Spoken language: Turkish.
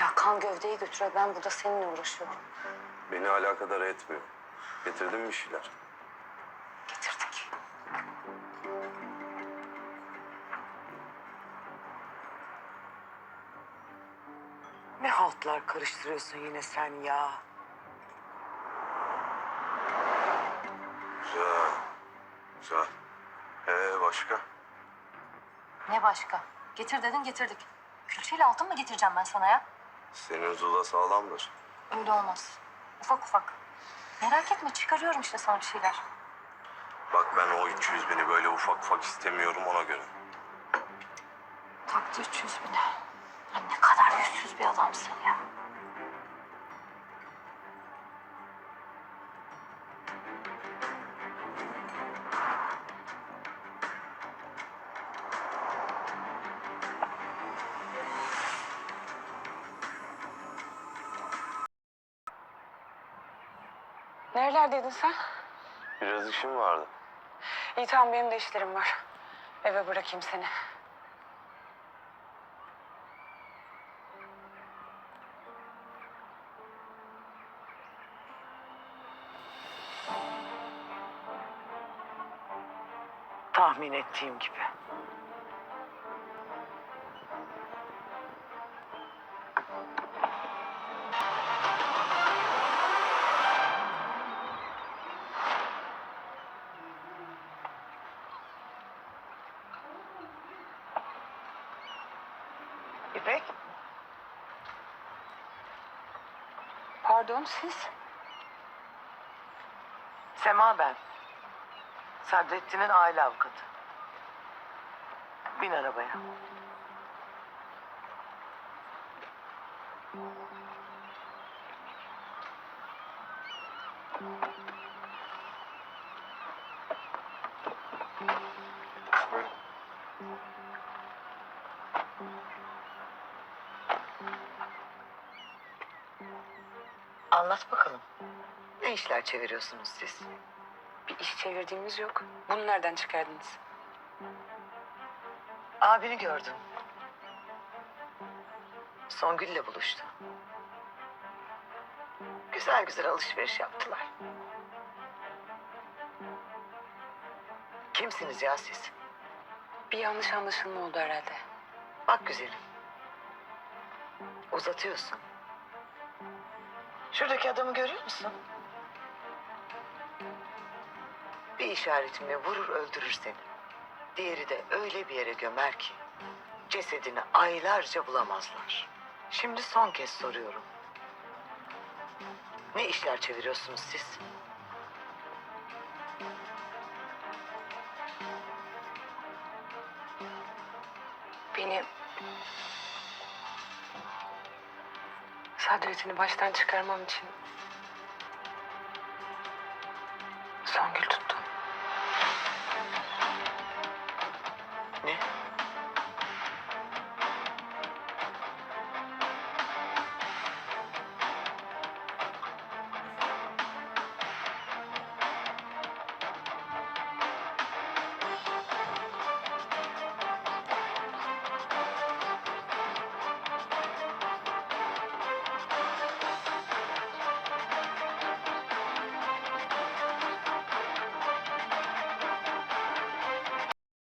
Ya kan gövdeyi götürüyor. Ben burada seninle uğraşıyorum. Beni alakadar etmiyor. Getirdin mi bir şeyler? Getirdik. Ne haltlar karıştırıyorsun yine sen ya? Güzel. Güzel. Ee başka? Ne başka? Getir dedin getirdik. Külçeyle altın mı getireceğim ben sana ya? Senin zula sağlamdır. Öyle olmaz. Ufak ufak. Merak etme çıkarıyorum işte sana bir şeyler. Bak ben o 300 bini böyle ufak ufak istemiyorum ona göre. Taktı 300 bine. Ya ne kadar yüzsüz bir adamsın ya. Nerelerdeydin sen? Biraz işim vardı. İyi tamam benim de işlerim var. Eve bırakayım seni. Tahmin ettiğim gibi. İpek? Pardon siz? Sema ben. Sadrettin'in aile avukatı. Bin arabaya. Anlat bakalım. Ne işler çeviriyorsunuz siz? Bir iş çevirdiğimiz yok. Bunu nereden çıkardınız? Abini gördüm. Songül'le buluştu. Güzel güzel alışveriş yaptılar. Kimsiniz ya siz? Bir yanlış anlaşılma oldu herhalde. Bak güzelim. Uzatıyorsun. Şuradaki adamı görüyor musun? Bir işaretimle vurur öldürür seni. Diğeri de öyle bir yere gömer ki cesedini aylarca bulamazlar. Şimdi son kez soruyorum. Ne işler çeviriyorsunuz siz? Beni... Sadrettin'i baştan çıkarmam için... Songül tuttu.